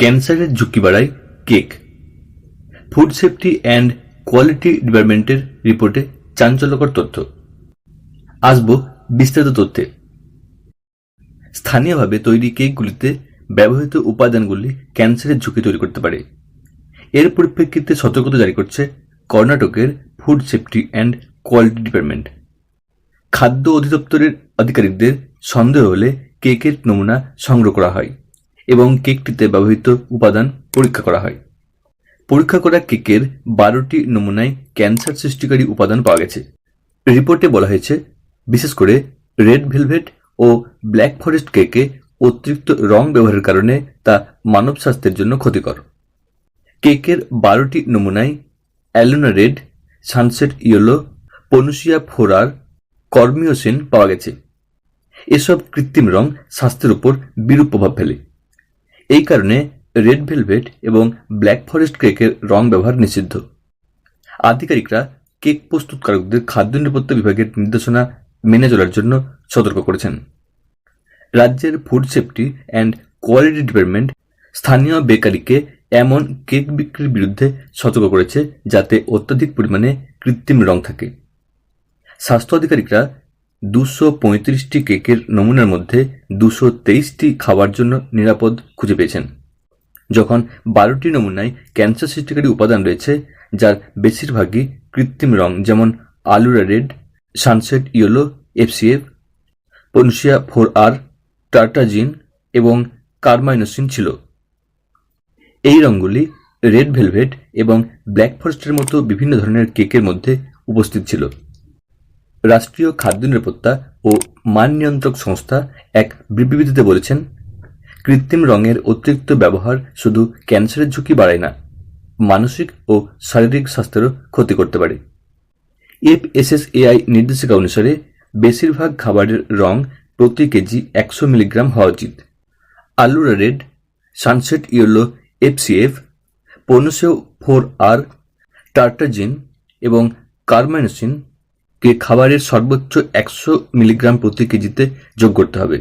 ক্যান্সারের ঝুঁকি বাড়ায় cake. Food safety and quality ডিপার্টমেন্টের রিপোর্টে চাঞ্চল্যকর তথ্য। আসব বিস্তারিত তথ্যে। স্থানীয়ভাবে তৈরি কেকগুলিতে ব্যবহৃত উপাদানগুলি ক্যান্সারের ঝুঁকি তৈরি করতে পারে। এর পরিপ্রেক্ষিতে সতর্কতা জারি করছে কর্ণাটকের food safety and quality department খাদ্য অধিদপ্তরের আধিকারিকদের সন্দেহ হলে কেকের নমুনা সংগ্রহ করা হয়। এবং কেকটিতে ব্যবহৃত উপাদান পরীক্ষা করা হয়। পরীক্ষা করা কেকের বারোটি নমুনায় ক্যান্সার সৃষ্টিকারী উপাদান পাওয়া গেছে। রিপোর্টে বলা হয়েছে, বিশেষ করে রেড ভেলভেট ও ব্ল্যাক ফরেস্ট কেকে অতিরিক্ত রং ব্যবহারের কারণে তা মানব স্বাস্থ্যের জন্য ক্ষতিকর। কেকের বারোটি নমুনায় Allura red, sunset yellow Ponceau ফোরার, carmoisine পাওয়া গেছে। এসব কৃত্রিম রং স্বাস্থ্যের উপর বিরূপ প্রভাব ফেলে। এই কারণে রেড ভেলভেট এবং ব্ল্যাক ফরেস্ট কেকের রং ব্যবহার নিষিদ্ধ। আধিকারিকরা কেক প্রস্তুতকারকদের খাদ্য নিরাপত্তা বিভাগের নির্দেশনা মেনে চলার জন্য সতর্ক করেছেন। রাজ্যের food safety and quality department স্থানীয় বেকারিকে এমন কেক বিক্রির বিরুদ্ধে সতর্ক করেছে যাতে অত্যাধিক পরিমাণে কৃত্রিম রং থাকে। স্বাস্থ্য আধিকারিকরা দুশো পঁয়ত্রিশটি কেকের নমুনার মধ্যে দুশো তেইশটি খাওয়ার জন্য নিরাপদ খুঁজে পেয়েছেন। যখন বারোটি নমুনায় ক্যান্সার সৃষ্টিকারী উপাদান রয়েছে, যার বেশিরভাগই কৃত্রিম রং, যেমন Allura red, sunset yellow, FCF Ponceau four আর টার্টাজিন এবং কার্মাইনোসিন ছিল। এই রঙগুলি রেড ভেলভেট এবং ব্ল্যাক ফরেস্টের মতো বিভিন্ন ধরনের কেকের মধ্যে উপস্থিত ছিল। রাষ্ট্রীয় খাদ্য নিরাপত্তা ও মান নিয়ন্ত্রক সংস্থা এক বিবৃতিতে বলেছেন, কৃত্রিম রঙের অতিরিক্ত ব্যবহার শুধু ক্যান্সারের ঝুঁকি বাড়ায় না, মানসিক ও শারীরিক স্বাস্থ্যেরও ক্ষতি করতে পারে। এফএসএসএআই নির্দেশিকা অনুসারে বেশিরভাগ খাবারের রং প্রতি কেজি একশো মিলিগ্রাম হওয়া উচিত। Allura red, sunset yellow, FCF, পনেরোশো ফোর আর, টার্টাজিন এবং কার্মাইনোসিন কে খাবারের সর্বোচ্চ একশো মিলিগ্রাম প্রতি কেজিতে যোগ করতে হবে।